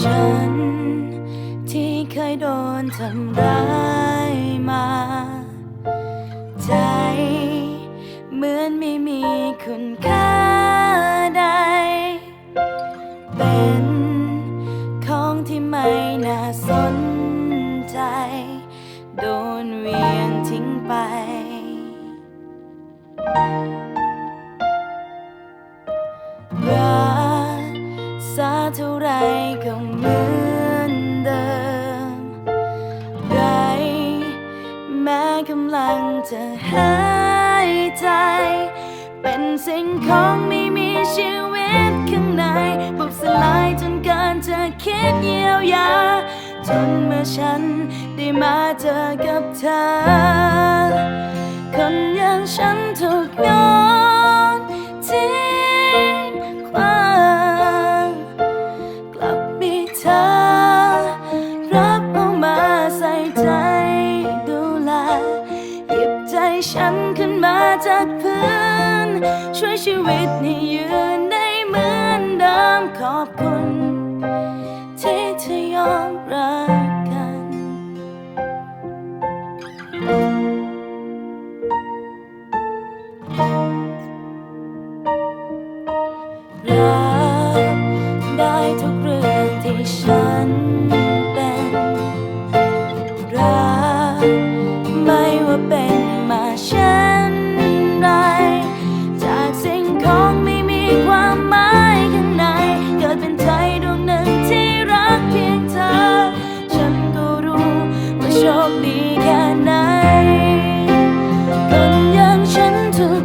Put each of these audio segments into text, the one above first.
ฉันที่เคยโดนทำร้ายมา ใจ เหมือนไม่มีคุณค่า โดนเวียงทิ้งไป รักษาเท่าไรก็เหมือนเดิม ไรแม้กำลังจะหายใจ เป็นสิ่งของไม่มีชีวิตข้างในบุบสลายจนเกินจะคิดเยียวยา จนเมื่อฉันได้มาเจอกับเธอ คนอย่างฉันถูกโยนทิ้งขว้างกลับมีเธอ รับเอามาใส่ใจดูแลหยิบใจฉันขึ้นมาจากพื้น ช่วยชีวิตให้ยืนได้เหมือนเดิมขอบคุณ ว่าเป็นมาเช่นไร จากสิ่งของไม่มีความหมายข้างใน เกิดเป็นใจดวงหนึ่งที่รักเพียงเธอ ฉันก็รู้ว่าโชคดีแค่ไหนคนอย่างฉันถูก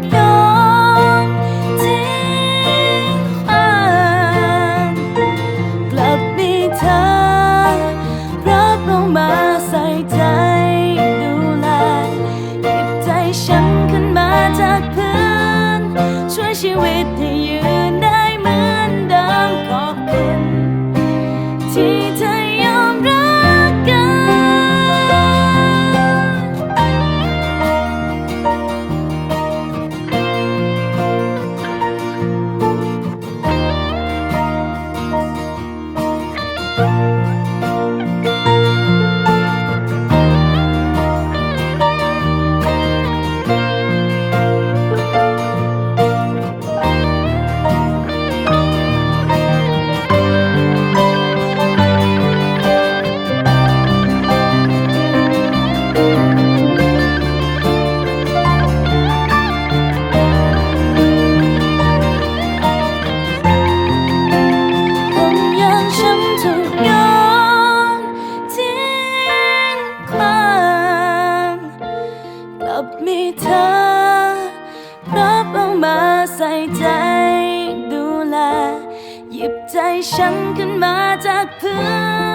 ยิบใจฉันขึ้นมาจากพื้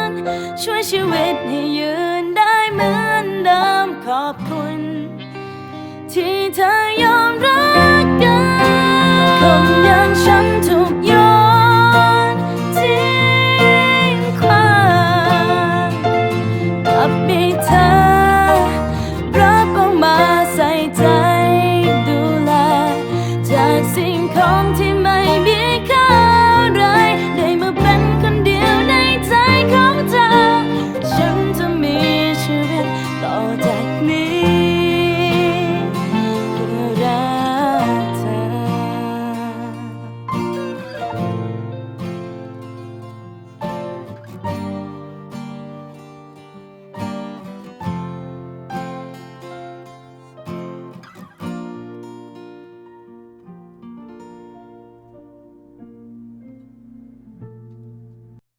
น ช่วยชีวิตให้ยืนได้เหมือนเดิมขอบคุณ ที่เธอยอมรักกันคนอย่างฉันถูกยอนทิ้งความกลับมีเธอ